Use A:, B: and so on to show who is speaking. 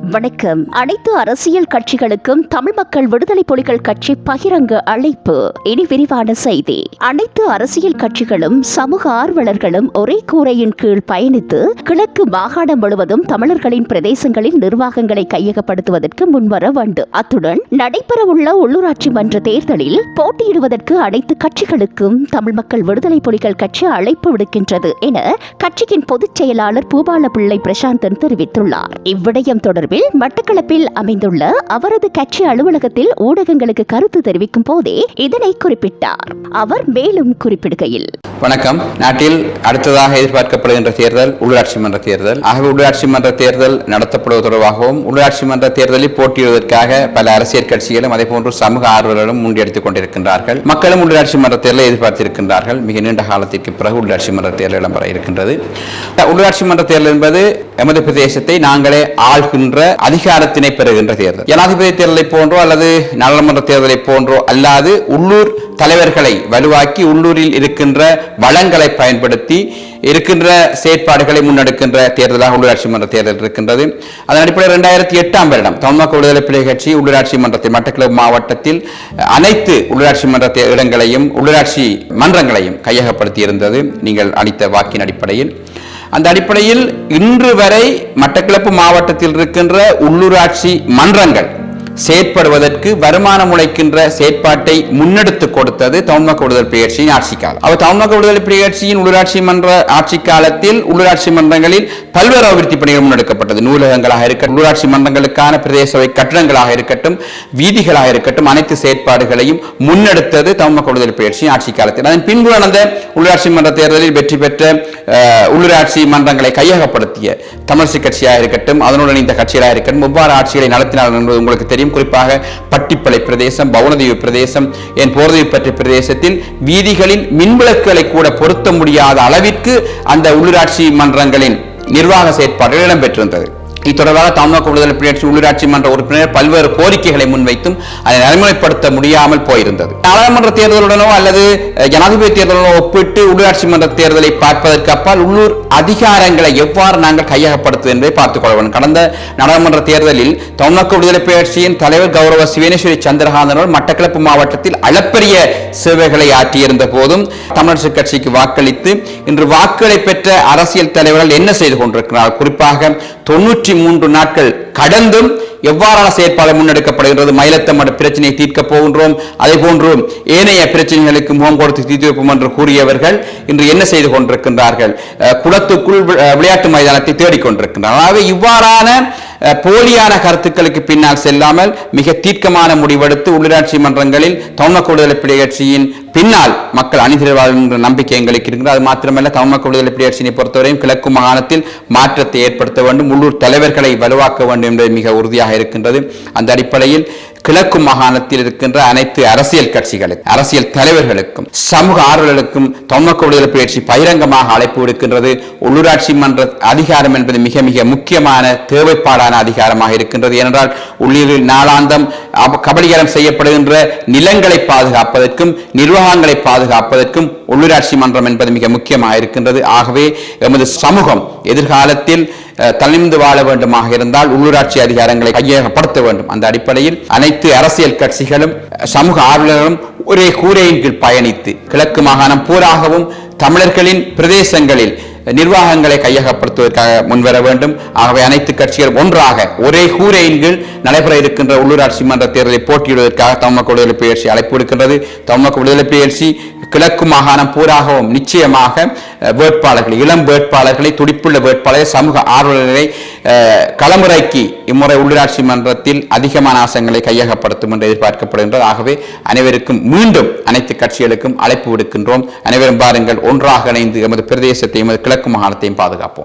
A: வணக்கம். அனைத்து அரசியல் கட்சிகளுக்கும் தமிழ் மக்கள் விடுதலை புலிகள் கட்சி பகிரங்க அழைப்பு. இனி விரிவான செய்தி. அனைத்து அரசியல் கட்சிகளும் சமூக ஆர்வலர்களும் ஒரே கூரையின் கீழ் பயணித்து கிழக்கு மாகாணம் முழுவதும் தமிழர்களின் பிரதேசங்களில் நிர்வாகங்களை கையகப்படுத்துவதற்கு முன்வர வேண்டும். அத்துடன் நடைபெறவுள்ள உள்ளூராட்சி மன்ற தேர்தலில் போட்டியிடுவதற்கு அனைத்து கட்சிகளுக்கும் தமிழ் மக்கள் விடுதலை புலிகள் கட்சி அழைப்பு விடுக்கின்றது என கட்சியின் பொதுச் செயலாளர் பூபால பிள்ளை பிரசாந்தன் தெரிவித்துள்ளார். இவ்விடயம் சார்பில் மட்டக்களப்பில் அமைந்துள்ள அவரது கட்சி அலுவலகத்தில் ஊடகங்களுக்கு கருத்து தெரிவிக்கும் போதே இதனை குறிப்பிட்டார். அவர் மேலும் குறிப்பிடுகையில்
B: வணக்கம். நாட்டில் அடுத்ததாக எதிர்பார்க்கப்படுகின்ற தேர்தல் உள்ளாட்சி மன்ற தேர்தல். ஆகவே உள்ளாட்சி மன்ற தேர்தல் நடத்தப்படுவது தொடர்பாகவும் உள்ளாட்சி மன்ற தேர்தலில் போட்டியிடுவதற்காக பல அரசியல் கட்சிகளும் அதே போன்று சமூக ஆர்வலர்களும் முன்னெடுத்துக் கொண்டிருக்கின்றார்கள். மக்களும் உள்ளாட்சி மன்ற தேர்தலை எதிர்பார்த்திருக்கின்றார்கள். மிக நீண்ட காலத்திற்கு பிறகு உள்ளாட்சி மன்ற தேர்தல் இடம்பெற இருக்கின்றது. உள்ளாட்சி மன்ற தேர்தல் என்பது எமது பிரதேசத்தை நாங்களே ஆள்கின்ற அதிகாரத்தினை பெறுகின்ற தேர்தல். ஜனாதிபதி தேர்தலை போன்றோ அல்லது நாடாளுமன்ற தேர்தலை போன்றோ அல்லாது உள்ளூர் தலைவர்களை வலுவாக்கி உள்ளூரில் இருக்கின்ற வளங்களை பயன்படுத்தி இருக்கின்ற செயற்பாடுகளை முன்னெடுக்கின்ற தேர்தலாக உள்ளாட்சி மன்ற தேர்தல் இருக்கின்றது. அதன் அடிப்படையில் இரண்டாயிரத்தி எட்டாம் வருடம் தமிழ்நாடு விடுதலை பிள்ளை கட்சி உள்ளூராட்சி மன்றத்தை மட்டக்களப்பு மாவட்டத்தில் அனைத்து உள்ளூராட்சி மன்ற இடங்களையும் உள்ளூராட்சி மன்றங்களையும் கையகப்படுத்தி இருந்தது நீங்கள் அளித்த வாக்கின் அடிப்படையில் அந்த அடிப்படையில் இன்று வரை மட்டக்களப்பு மாவட்டத்தில் இருக்கின்ற உள்ளூராட்சி மன்றங்கள் செயற்படுவதற்கு வருமானம் உழைக்கின்ற செயற்பாட்டை முன்னெடுத்து கொடுத்தது தமிழ்மக்க விடுதலை புலிகட்சியின் ஆட்சி காலம். அவர் தமிழ்மக்க விடுதலை புலிகட்சியின் உள்ளூராட்சி மன்ற ஆட்சி காலத்தில் உள்ளூராட்சி மன்றங்களில் பல்வேறு அபிவிருத்தி பணிகள் முன்னெடுக்கப்பட்டது. நூலகங்களாக இருக்கட்டும் உள்ளூராட்சி மன்றங்களுக்கான பிரதேச சபை கட்டடங்களாக இருக்கட்டும் வீதிகளாக இருக்கட்டும் அனைத்து செயற்பாடுகளையும் முன்னெடுத்தது தமிழ்மக்க விடுதலை புலிகட்சியின் ஆட்சி காலத்தில். அதன் பின்பு நடந்த உள்ளாட்சி மன்ற தேர்தலில் வெற்றி பெற்ற உள்ளூராட்சி மன்றங்களை கையகப்படுத்திய தமிழ்ச்சி கட்சியாக இருக்கட்டும் அதனுடன் இந்த கட்சிகளாக இருக்கட்டும் எவ்வாறு ஆட்சிகளை நடத்தினார் என்பது உங்களுக்கு தெரியும் குறிப்பாக பட்டிப்பளை பிரதேசம் பவுனதீவு பிரதேசம் என் போர்தீவு பற்றிய பிரதேசத்தில் வீதிகளின் மின்விளக்குகளை கூட பொருத்த முடியாத அளவிற்கு அந்த உள்ளூராட்சி மன்றங்களின் நிர்வாக செயற்பாடுகள் இடம்பெற்றிருந்தது இது தொடர்பாக தமிழக விடுதலை புலிகட்சி உள்ளூராட்சி மன்ற உறுப்பினர் பல்வேறு கோரிக்கைகளை முன்வைத்தும் அதை நடைமுறைப்படுத்த முடியாமல் போயிருந்தது. நாடாளுமன்ற தேர்தலுடனோ அல்லது ஜனாதிபதி தேர்தலுடனோ ஒப்பிட்டு உள்ளூராட்சி மன்ற தேர்தலை பார்ப்பதற்கு அப்பால் உள்ளூர் அதிகாரங்களை எவ்வாறு நாங்கள் கையகப்படுத்து என்பதை பார்த்துக் கொள்ள வேண்டும். கடந்த நாடாளுமன்ற தேர்தலில் தமிழக விடுதலை புரட்சியின் தலைவர் கௌரவ சிவேனேஸ்வரி சந்திரகாந்தன் மட்டக்களப்பு மாவட்டத்தில் அளப்பரிய சேவைகளை ஆற்றியிருந்த போதும் தமிழரசு கட்சிக்கு வாக்களித்து இன்று வாக்குகளை பெற்ற அரசியல் தலைவர்கள் என்ன செய்து கொண்டிருக்கிறார் குறிப்பாக தொன்னூற்றி மூன்று நாட்கள் கடந்தும் எவ்வாறான செயற்பாடு முன்னெடுக்கப்படுகிறது மயிலத்தமட பிரச்சனையை தீர்க்கப் போகின்றோம். அதே போன்று ஏனைய பிரச்சனைகளுக்கு முகம் கொடுத்து தீர்த்து வைப்போம் என்று கூறியவர்கள் இன்று என்ன செய்து கொண்டிருக்கின்றார்கள்? குளத்துக்குள் விளையாட்டு மைதானத்தை தேடிக் கொண்டிருக்கின்றார்கள் ஆகவே இவ்வாறான போலியான கருத்துக்களுக்கு பின்னால் செல்லாமல் மிக தீர்க்கமான முடிவெடுத்து உள்ளூராட்சி மன்றங்களில் தமிழக விடுதலை புலி கட்சியின் பின்னால் மக்கள் அணிதிரவார்கள் என்ற நம்பிக்கை எங்களுக்கு இருக்கிறது. அது மாத்திரமல்ல தமிழக விடுதலை புலி கட்சியினை பொறுத்தவரையும் கிழக்கு மாகாணத்தில் மாற்றத்தை ஏற்படுத்த வேண்டும் உள்ளூர் தலைவர்களை வலுவாக்க வேண்டும் என்பது மிக உறுதியாக இருக்கின்றது. அந்த அடிப்படையில் கிழக்கு மாகாணத்தில் இருக்கின்ற அனைத்து அரசியல் கட்சிகளுக்கும் அரசியல் தலைவர்களுக்கும் சமூக ஆர்வலர்களுக்கும் தமிழக விடுதலை பயிற்சி பகிரங்கமாக அழைப்பு விடுக்கின்றது. உள்ளூராட்சி மன்ற அதிகாரம் என்பது மிக மிக முக்கியமான தேவைப்பாடான அதிகாரமாக இருக்கின்றது. ஏனென்றால் உள்ளூரில் நாளாந்தம் கபலீகரம் செய்யப்படுகின்ற நிலங்களை பாதுகாப்பதற்கும் நிர்வாகங்களை பாதுகாப்பதற்கும் உள்ளூராட்சி மன்றம் என்பது மிக முக்கியமாக இருக்கின்றது. ஆகவே எமது சமூகம் எதிர்காலத்தில் தனிந்து வாழ வேண்டுமாக இருந்தால் உள்ளூராட்சி அதிகாரங்களை கையகப்படுத்த வேண்டும். அந்த அடிப்படையில் அனைத்து அரசியல் கட்சிகளும் சமூக ஆர்வலர்களும் ஒரே கூரையின் கீழ் பயணித்து கிழக்கு மாகாணம் பூராகவும் தமிழர்களின் பிரதேசங்களில் நிர்வாகங்களை கையகப்படுத்துவதற்காக முன்வர வேண்டும். ஆகவே அனைத்து கட்சிகள் ஒன்றாக ஒரே கூரையின் கீழ் நடைபெற இருக்கின்ற உள்ளூராட்சி மன்ற தேர்தலை போட்டியிடுவதற்காக தமிழக விடுதலை பயிற்சி அழைப்பு விடுக்கின்றது. தமிழக விடுதலை பயிற்சி கிழக்கு மாகாணம் பூராகவும் நிச்சயமாக வேட்பாளர்கள் இளம் வேட்பாளர்களை துடிப்புள்ள வேட்பாளர்கள் சமூக ஆர்வலர்களை கலமுறைக்கு இம்முறை உள்ளூராட்சி மன்றத்தில் அதிகமான ஆசங்களை கையகப்படுத்தும் என்று எதிர்பார்க்கப்படுகின்றது. ஆகவே அனைவருக்கும் மீண்டும் அனைத்து கட்சிகளுக்கும் அழைப்பு விடுக்கின்றோம். அனைவரும் பாருங்கள் ஒன்றாக இணைந்து எமது பிரதேசத்தையும் எமது கிழக்கு மாகாணத்தையும் பாதுகாப்போம்.